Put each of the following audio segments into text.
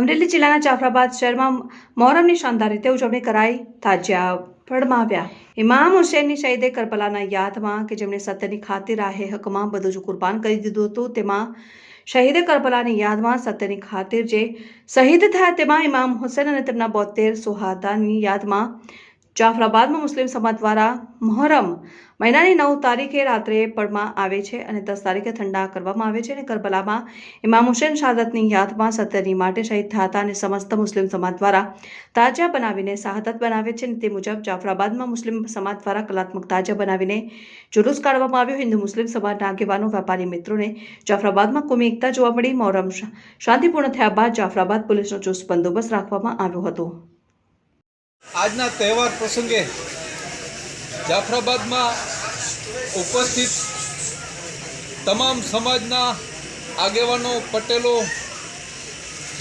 અમરેલી જિલ્લાના જાફરાબાદ શહેરમાં મોહરમની શાનદાર રીતે ઉજવણી કરાઈ. તાજિયા ફળમાવ્યા ઇમામ હુસેનની શહીદે કરબલાના યાદમાં કે જેમણે સત્યની ખાतिर રાહે હકમાં બધું જ કુરબાન કરી દીધું હતું, તેમાં શહીદે કરબલાની યાદમાં સત્યની ખાतिर જે શહીદ થયા તેમાં ઇમામ હુસેન અને તેમના બોતેર સુહાદાની યાદમાં જાફરાબાદમાં મુસ્લિમ સમાજ દ્વારા મહોરમ મહિનાની નવ તારીખે રાત્રે પડમાં આવે છે અને દસ તારીખે ઠંડા કરવામાં આવે છે અને કરબલામાં ઇમામ હુસેન શહાદતની યાદમાં સત્યની માટે શહીદ થતા અને સમસ્ત મુસ્લિમ સમાજ દ્વારા તાજા બનાવીને શહાદત બનાવે છે અને તે મુજબ જાફરાબાદમાં મુસ્લિમ સમાજ દ્વારા કલાત્મક તાજા બનાવીને જુલુસ કાઢવામાં આવ્યો. હિન્દુ મુસ્લિમ સમાજના આગેવાનો વેપારી મિત્રોને જાફરાબાદમાં કોમી એકતા જોવા મળી. મોહરમ શાંતિપૂર્ણ થયા બાદ જાફરાબાદ પોલીસનો ચુસ્ત બંદોબસ્ત રાખવામાં આવ્યો હતો. આજના તહેવાર પ્રસંગે જાફરાબાદમાં ઉપસ્થિત તમામ સમાજના આગેવાનો, પટેલો,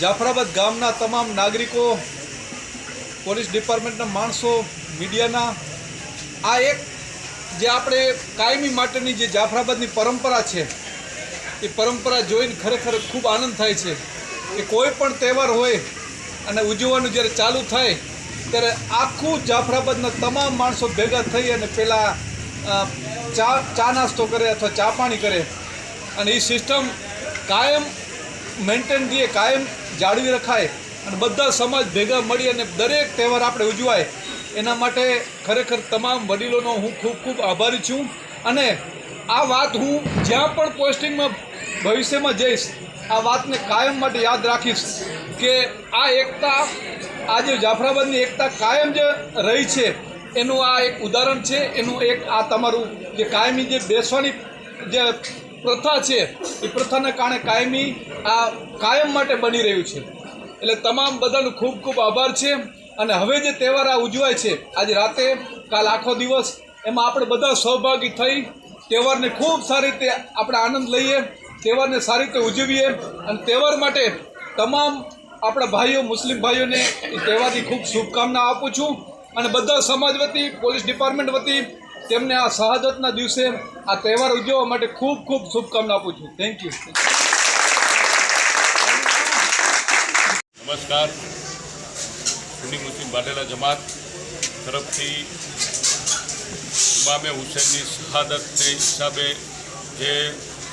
જાફરાબાદ ગામના તમામ નાગરિકો, પોલીસ ડિપાર્ટમેન્ટના માણસો, મીડિયાના, આ એક જે આપણે કાયમી માટેની જે જાફરાબાદની પરંપરા છે, એ પરંપરા જોઈને ખરેખર ખૂબ આનંદ થાય છે કે કોઈ પણ તહેવાર હોય અને ઉજવવાનું જ્યારે ચાલુ થાય ત્યારે આખું જાફરાબાદના તમામ માણસો ભેગા થઈ અને પહેલાં ચા ચા નાસ્તો કરે અથવા ચા પાણી કરે. અને એ સિસ્ટમ કાયમ મેન્ટેન થઈએ કાયમ જાળવી રખાય. અને બધા સમાજ ભેગા મળી અને દરેક તહેવાર આપણે ઉજવાય. એના માટે ખરેખર તમામ વડીલોનો હું ખૂબ ખૂબ આભારી છું. અને આ વાત હું જ્યાં પણ પોસ્ટિંગમાં ભવિષ્યમાં જઈશ, આ વાતને કાયમ માટે યાદ રાખીશ કે આ એકતા આ જે જાફરાબાદની એકતા કાયમ જે રહી છે. એનું આ એક ઉદાહરણ છે. એનું એક આ તમારું જે કાયમી જે બેસવાની જે પ્રથા છે, એ પ્રથાને કારણે કાયમી આ કાયમ માટે બની રહ્યું છે. એટલે તમામ બધાનો ખૂબ ખૂબ આભાર છે. અને હવે જે તહેવાર આ ઉજવાય છે, આજે રાતે, કાલ આખો દિવસ, એમાં આપણે બધા સહભાગી થઈ તહેવારને ખૂબ સારી રીતે આપણે આનંદ લઈએ, તહેવારને સારી રીતે ઉજવીએ અને તહેવાર માટે તમામ આપણા ભાઈઓ, મુસ્લિમ ભાઈઓને તહેવારની ખૂબ શુભકામના આપું છું અને બધા સમાજ વતી, પોલીસ ડિપાર્ટમેન્ટ વતી તેમને આ શહાદતના દિવસે આ તહેવાર ઉજવવા માટે ખૂબ ખૂબ શુભકામના આપું છું. થેન્ક યુ નમસ્કાર. સુની મુસ્લિમ બાટેલા જમાત તરફથી ઇમામે હુસેનની શહાદતને હિસાબે જે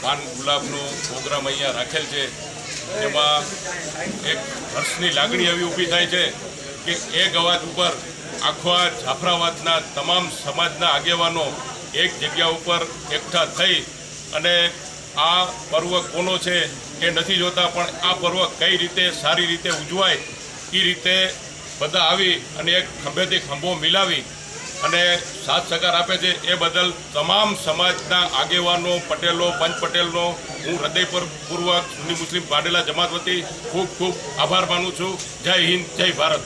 પાન ગુલાબનો પ્રોગ્રામ અહીંયા રાખેલ છે એમાં એક હર્ષની લાગણી એવી ઊભી થાય છે કે એક અવાજ ઉપર આખા જાફરાબાદના તમામ સમાજના આગેવાનો એક જગ્યા ઉપર એકઠા થઈ અને આ પર્વ કોનો છે એ નથી જોતા, પણ આ પર્વ કઈ રીતે સારી રીતે ઉજવાય એ રીતે બધા આવી અને એક ખંભેથી ખંભો મિલાવી અને સાથ સહકાર આપે છે એ બદલ તમામ સમાજના આગેવાનો પટેલો પંચ પટેલનો હું હૃદયપૂર્વક સુન્ની મુસ્લિમ પાડેલા જમાત વતી ખૂબ ખૂબ આભાર માનું છું. જય હિન્દ જય ભારત.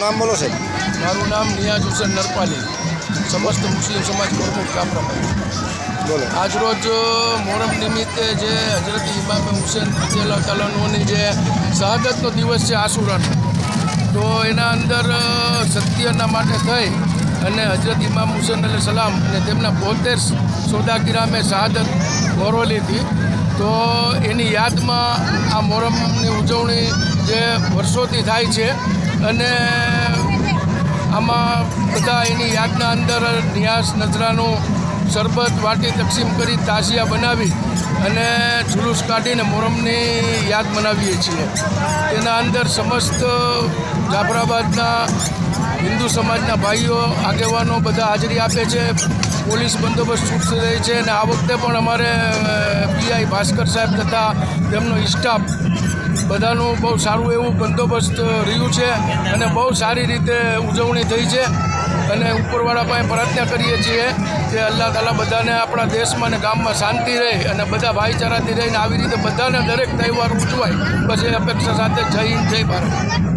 નામ બોલો સાહેબ. મારું નામ નિયાજ હુસેન નરપાલી. સમસ્ત મુસ્લિમ સમાજ પ્રમુખ કાપરાભાઈ બોલો. આજરોજ મોહરમ નિમિત્તે જે હજરત ઇમામ હુસેન તાલાનુની જે શહાદતનો દિવસ છે આસુરાનો તો એના અંદર સત્યના માટે થઈ અને હજરત ઇમામ હુસેન અલી સલામ અને તેમના બોતેર સોદાગીરામે શહાદત ગૌરવલી હતી. તો એની યાદમાં આ મોહરમની ઉજવણી જે વર્ષોથી થાય છે અને આમાં બધા એની યાદના અંદર નિયાસ નજરાનું શરબત વાટી તકસીમ કરી તાજિયા બનાવી અને જુલુસ કાઢીને મોરમની યાદ મનાવીએ છીએ. તેના અંદર સમસ્ત જાફરાબાદના હિન્દુ સમાજના ભાઈઓ, આગેવાનો બધા હાજરી આપે છે. પોલીસ બંદોબસ્ત ચુસ્ત રહે છે અને આ વખતે પણ અમારે પીઆઈ ભાસ્કર સાહેબ તથા તેમનો સ્ટાફ બધાનું બહુ સારું એવું બંદોબસ્ત રહ્યું છે અને બહુ સારી રીતે ઉજવણી થઈ છે અને ઉપરવાળા પાસે પ્રાર્થના કરીએ છીએ કે અલ્લાહ તાલા બધાને આપણા દેશમાં અને ગામમાં શાંતિ રહે અને બધા ભાઈચારાથી રહીને આવી રીતે બધાને દરેક તહેવાર ઉજવાય. બસ એ અપેક્ષા સાથે જય હિન્દ, જય ભારત.